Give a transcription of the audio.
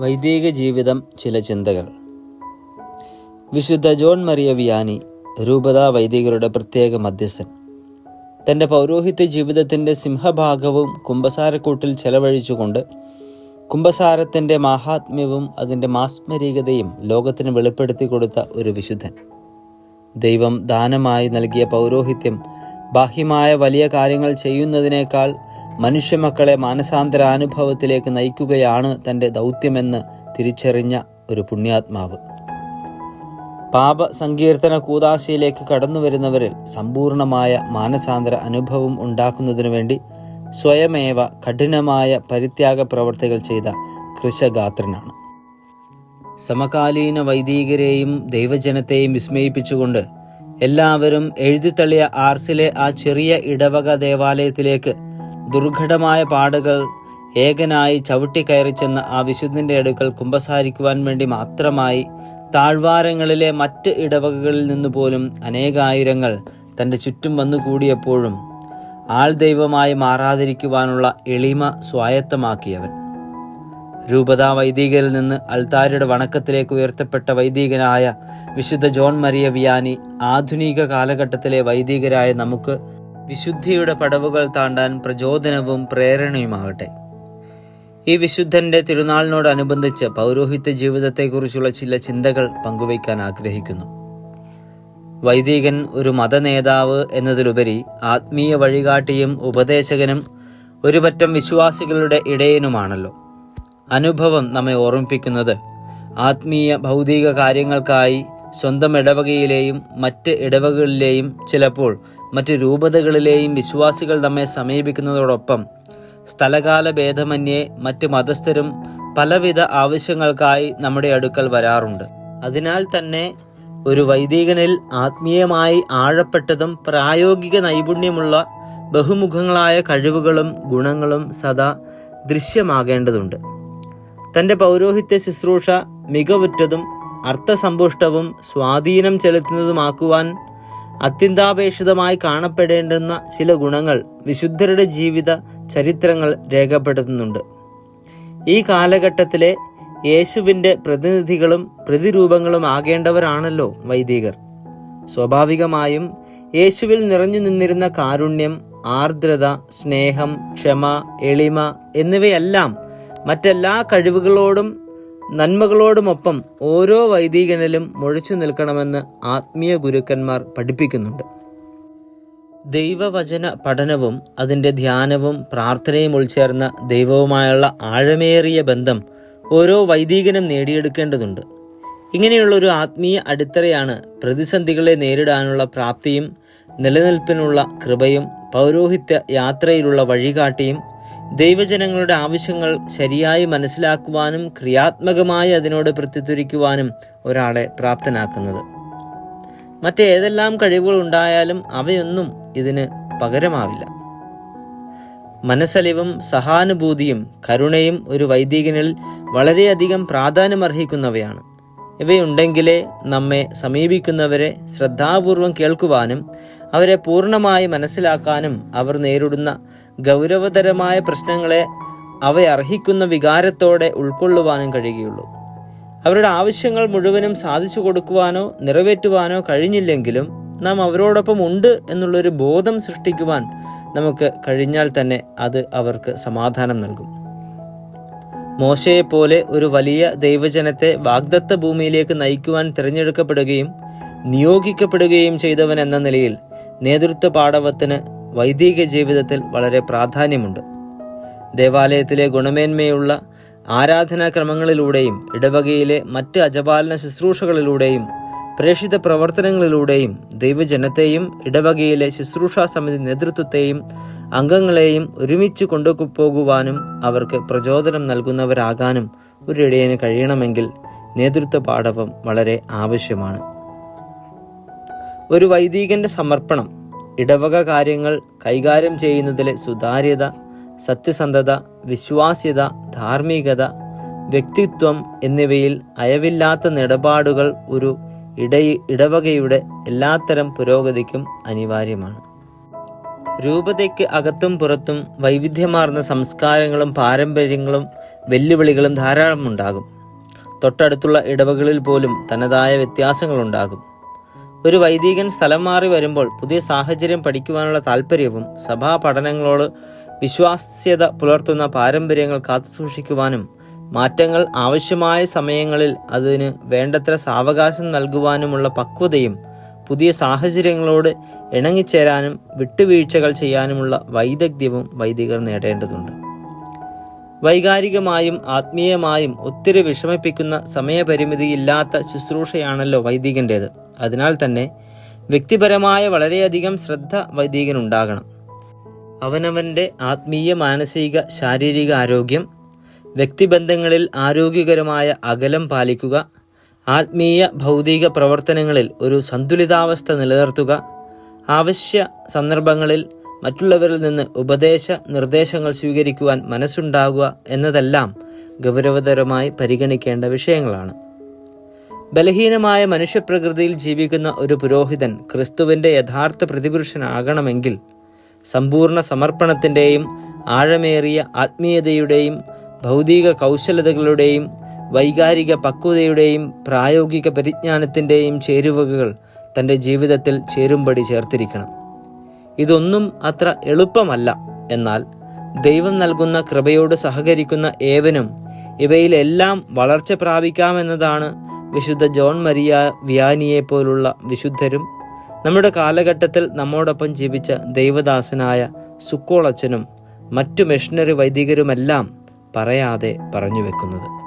വൈദിക ജീവിതം ചില ചിന്തകൾ. വിശുദ്ധ ജോൺ മറിയ വിയാനി രൂപതാ വൈദികരുടെ പ്രത്യേക മധ്യസ്ഥൻ. തന്റെ പൗരോഹിത്യ ജീവിതത്തിന്റെ സിംഹഭാഗവും കുംഭസാരക്കൂട്ടിൽ ചെലവഴിച്ചുകൊണ്ട് കുംഭസാരത്തിന്റെ മാഹാത്മ്യവും അതിന്റെ മാസ്മരീകതയും ലോകത്തിന് വെളിപ്പെടുത്തി കൊടുത്ത ഒരു വിശുദ്ധൻ. ദൈവം ദാനമായി നൽകിയ പൗരോഹിത്യം ബാഹ്യമായ വലിയ കാര്യങ്ങൾ ചെയ്യുന്നതിനേക്കാൾ മനുഷ്യമക്കളെ മാനസാന്തരാനുഭവത്തിലേക്ക് നയിക്കുകയാണ് തന്റെ ദൗത്യമെന്ന് തിരിച്ചറിഞ്ഞ ഒരു പുണ്യാത്മാവ്. പാപ സങ്കീർത്തന കൂതാശയിലേക്ക് കടന്നു വരുന്നവരിൽ സമ്പൂർണമായ മാനസാന്തര അനുഭവം ഉണ്ടാക്കുന്നതിനു വേണ്ടി സ്വയമേവ കഠിനമായ പരിത്യാഗ പ്രവർത്തികൾ ചെയ്ത കൃഷഗാത്രനാണ്. സമകാലീന വൈദികരെയും ദൈവജനത്തെയും വിസ്മയിപ്പിച്ചുകൊണ്ട് എല്ലാവരും എഴുതിത്തള്ളിയ ആർസിലെ ആ ചെറിയ ഇടവക ദേവാലയത്തിലേക്ക് ദുർഘടമായ പാടുകൾ ഏകനായി ചവിട്ടിക്കയറി ചെന്ന ആ വിശുദ്ധന്റെ അടുക്കൽ കുമ്പസാരിക്കുവാൻ വേണ്ടി മാത്രമായി താഴ്വാരങ്ങളിലെ മറ്റ് ഇടവകകളിൽ നിന്ന് പോലും അനേകായിരങ്ങൾ തന്റെ ചുറ്റും വന്നുകൂടിയപ്പോഴും ആൾ ദൈവമായി മാറാതിരിക്കുവാനുള്ള എളിമ സ്വായത്തമാക്കിയവൻ. രൂപതാ വൈദികരിൽ നിന്ന് അൽത്താരയുടെ വണക്കത്തിലേക്ക് ഉയർത്തപ്പെട്ട വൈദികനായ വിശുദ്ധ ജോൺ മരിയ വിയാനി ആധുനിക കാലഘട്ടത്തിലെ വൈദികരായ നമുക്ക് വിശുദ്ധിയുടെ പടവുകൾ താണ്ടാൻ പ്രചോദനവും പ്രേരണയുമാകട്ടെ. ഈ വിശുദ്ധന്റെ തിരുനാളിനോടനുബന്ധിച്ച് പൗരോഹിത്യ ജീവിതത്തെക്കുറിച്ചുള്ള ചില ചിന്തകൾ പങ്കുവയ്ക്കാൻ ആഗ്രഹിക്കുന്നു. വൈദികൻ ഒരു മതനേതാവ് എന്നതിലുപരി ആത്മീയ വഴികാട്ടിയും ഉപദേശകനും ഒരുപറ്റം വിശ്വാസികളുടെ ഇടയനുമാണല്ലോ. അനുഭവം നമ്മെ ഓർമ്മിപ്പിക്കുന്നത് ആത്മീയ ഭൗതിക കാര്യങ്ങൾക്കായി സ്വന്തം ഇടവകയിലെയും മറ്റ് ഇടവകളിലെയും ചിലപ്പോൾ മറ്റ് രൂപതകളിലെയും വിശ്വാസികൾ നമ്മെ സമീപിക്കുന്നതോടൊപ്പം സ്ഥലകാല ഭേദമന്യേ മറ്റ് മതസ്ഥരും പലവിധ ആവശ്യങ്ങൾക്കായി നമ്മുടെ അടുക്കൽ വരാറുണ്ട്. അതിനാൽ തന്നെ ഒരു വൈദികനിൽ ആത്മീയമായി ആഴപ്പെട്ടതും പ്രായോഗിക നൈപുണ്യമുള്ള ബഹുമുഖങ്ങളായ കഴിവുകളും ഗുണങ്ങളും സദാ ദൃശ്യമാകേണ്ടതുണ്ട്. തന്റെ പൗരോഹിത്യ ശുശ്രൂഷ മികവുറ്റതും അർത്ഥസമ്പുഷ്ടവും സ്വാധീനം ചെലുത്തുന്നതുമാക്കുവാൻ അത്യന്താപേക്ഷിതമായി കാണപ്പെടേണ്ടുന്ന ചില ഗുണങ്ങൾ വിശുദ്ധരുടെ ജീവിത ചരിത്രങ്ങൾ രേഖപ്പെടുത്തുന്നുണ്ട്. ഈ കാലഘട്ടത്തിലെ യേശുവിന്റെ പ്രതിനിധികളും പ്രതിരൂപങ്ങളും ആകേണ്ടവരാണല്ലോ വൈദികർ. സ്വാഭാവികമായും യേശുവിൽ നിറഞ്ഞു നിന്നിരുന്ന കാരുണ്യം ആർദ്രത സ്നേഹം ക്ഷമ എളിമ എന്നിവയെല്ലാം മറ്റെല്ലാ കഴിവുകളോടും നന്മകളോടുമൊപ്പം ഓരോ വൈദികനിലും മുഴിച്ചു നിൽക്കണമെന്ന് ആത്മീയ ഗുരുക്കന്മാർ പഠിപ്പിക്കുന്നുണ്ട്. ദൈവവചന പഠനവും അതിന്റെ ധ്യാനവും പ്രാർത്ഥനയും ഉൾച്ചേർന്ന ദൈവവുമായുള്ള ആഴമേറിയ ബന്ധം ഓരോ വൈദികനും നേടിയെടുക്കേണ്ടതുണ്ട്. ഇങ്ങനെയുള്ള ഒരു ആത്മീയ അടിത്തറയാണ് പ്രതിസന്ധികളെ നേരിടാനുള്ള പ്രാപ്തിയും നിലനിൽപ്പിനുള്ള കൃപയും പൗരോഹിത്യ യാത്രയിലുള്ള വഴികാട്ടിയും ദൈവജനങ്ങളുടെ ആവശ്യങ്ങൾ ശരിയായി മനസ്സിലാക്കുവാനും ക്രിയാത്മകമായി അതിനോട് പ്രത്യുത്തരിക്കുവാനും ഒരാളെ പ്രാപ്തനാക്കുന്നത്. മറ്റേതെല്ലാം കഴിവുകൾ ഉണ്ടായാലും അവയൊന്നും ഇതിന് പകരമാവില്ല. മനസ്സലിവും സഹാനുഭൂതിയും കരുണയും ഒരു വൈദികനിൽ വളരെയധികം പ്രാധാന്യമർഹിക്കുന്നവയാണ്. ഇവയുണ്ടെങ്കിലേ നമ്മെ സമീപിക്കുന്നവരെ ശ്രദ്ധാപൂർവം കേൾക്കുവാനും അവരെ പൂർണമായി മനസ്സിലാക്കാനും അവർ നേരിടുന്ന ഗൗരവതരമായ പ്രശ്നങ്ങളെ അവയർഹിക്കുന്ന വികാരത്തോടെ ഉൾക്കൊള്ളുവാനും കഴിയുകയുള്ളൂ. അവരുടെ ആവശ്യങ്ങൾ മുഴുവനും സാധിച്ചു കൊടുക്കുവാനോ നിറവേറ്റുവാനോ കഴിഞ്ഞില്ലെങ്കിലും നാം അവരോടൊപ്പം ഉണ്ട് എന്നുള്ളൊരു ബോധം സൃഷ്ടിക്കുവാൻ നമുക്ക് കഴിഞ്ഞാൽ തന്നെ അത് അവർക്ക് സമാധാനം നൽകും. മോശയെപ്പോലെ ഒരു വലിയ ദൈവജനത്തെ വാഗ്ദത്ത ഭൂമിയിലേക്ക് നയിക്കുവാൻ തിരഞ്ഞെടുക്കപ്പെടുകയും നിയോഗിക്കപ്പെടുകയും ചെയ്തവൻ എന്ന നിലയിൽ നേതൃത്വ പാടവത്തിന് വൈദിക ജീവിതത്തിൽ വളരെ പ്രാധാന്യമുണ്ട്. ദേവാലയത്തിലെ ഗുണമേന്മയുള്ള ആരാധനാക്രമങ്ങളിലൂടെയും ഇടവകയിലെ മറ്റ് അജപാലന ശുശ്രൂഷകളിലൂടെയും പ്രേഷിത പ്രവർത്തനങ്ങളിലൂടെയും ദൈവജനത്തെയും ഇടവകയിലെ ശുശ്രൂഷാ സമിതി നേതൃത്വത്തെയും അംഗങ്ങളെയും ഒരുമിച്ച് കൊണ്ടുപോകുവാനും അവർക്ക് പ്രചോദനം നൽകുന്നവരാകാനും ഒരു കഴിയണമെങ്കിൽ നേതൃത്വ പാഠവം വളരെ ആവശ്യമാണ്. ഒരു വൈദികന്റെ സമർപ്പണം ഇടവക കാര്യങ്ങൾ കൈകാര്യം ചെയ്യുന്നതിലെ സുതാര്യത സത്യസന്ധത വിശ്വാസ്യത ധാർമ്മികത വ്യക്തിത്വം എന്നിവയിൽ അയവില്ലാത്ത നിലപാടുകൾ ഒരു ഇട ഇടവകയുടെ എല്ലാത്തരം പുരോഗതിക്കും അനിവാര്യമാണ്. രൂപതയ്ക്ക് അകത്തും പുറത്തും വൈവിധ്യമാർന്ന സംസ്കാരങ്ങളും പാരമ്പര്യങ്ങളും വെല്ലുവിളികളും ധാരാളമുണ്ടാകും. തൊട്ടടുത്തുള്ള ഇടവകളിൽ പോലും തനതായ വ്യത്യാസങ്ങളുണ്ടാകും. ഒരു വൈദികൻ സ്ഥലം മാറി വരുമ്പോൾ പുതിയ സാഹചര്യം പഠിക്കുവാനുള്ള താല്പര്യവും സഭാ പഠനങ്ങളോട് വിശ്വാസ്യത പുലർത്തുന്ന പാരമ്പര്യങ്ങൾ കാത്തുസൂക്ഷിക്കുവാനും മാറ്റങ്ങൾ ആവശ്യമായ സമയങ്ങളിൽ അതിന് വേണ്ടത്ര സാവകാശം നൽകുവാനുമുള്ള പക്വതയും പുതിയ സാഹചര്യങ്ങളോട് ഇണങ്ങിച്ചേരാനും വിട്ടുവീഴ്ചകൾ ചെയ്യാനുമുള്ള വൈദഗ്ധ്യവും വൈദികർ നേടേണ്ടതുണ്ട്. വൈകാരികമായും ആത്മീയമായും ഒത്തിരി വിഷമിപ്പിക്കുന്ന സമയപരിമിതിയില്ലാത്ത ശുശ്രൂഷയാണല്ലോ വൈദികന്റേത്. അതിനാൽ തന്നെ വ്യക്തിപരമായ വളരെയധികം ശ്രദ്ധ വൈദികനുണ്ടാകണം. അവനവന്റെ ആത്മീയ മാനസിക ശാരീരിക ആരോഗ്യം വ്യക്തിബന്ധങ്ങളിൽ ആരോഗ്യകരമായ അകലം പാലിക്കുക ആത്മീയ ഭൗതിക പ്രവർത്തനങ്ങളിൽ ഒരു സന്തുലിതാവസ്ഥ നിലനിർത്തുക ആവശ്യ സന്ദർഭങ്ങളിൽ മറ്റുള്ളവരിൽ നിന്ന് ഉപദേശ നിർദ്ദേശങ്ങൾ സ്വീകരിക്കുവാൻ മനസ്സുണ്ടാകുക എന്നതെല്ലാം ഗൗരവതരമായി പരിഗണിക്കേണ്ട വിഷയങ്ങളാണ്. ബലഹീനമായ മനുഷ്യപ്രകൃതിയിൽ ജീവിക്കുന്ന ഒരു പുരോഹിതൻ ക്രിസ്തുവിന്റെ യഥാർത്ഥ പ്രതിപുരുഷനാകണമെങ്കിൽ സമ്പൂർണ സമർപ്പണത്തിന്റെയും ആഴമേറിയ ആത്മീയതയുടെയും ഭൗതിക കൗശലതകളുടെയും വൈകാരിക പക്വതയുടെയും പ്രായോഗിക പരിജ്ഞാനത്തിന്റെയും ചേരുവകൾ തന്റെ ജീവിതത്തിൽ ചേരുംപടി ചേർത്തിരിക്കണം. ഇതൊന്നും അത്ര എളുപ്പമല്ല. എന്നാൽ ദൈവം നൽകുന്ന കൃപയോട് സഹകരിക്കുന്ന ഏവനും ഇവയിലെല്ലാം വളർച്ച പ്രാപിക്കാമെന്നതാണ് വിശുദ്ധ ജോൺ മരിയ വ്യാനിയെ പോലുള്ള വിശുദ്ധരും നമ്മുടെ കാലഘട്ടത്തിൽ നമ്മോടൊപ്പം ജീവിച്ച ദൈവദാസനായ സുക്കോളച്ചനും മറ്റു മിഷണറി വൈദികരുമെല്ലാം പറയാതെ പറഞ്ഞു വെക്കുന്നത്.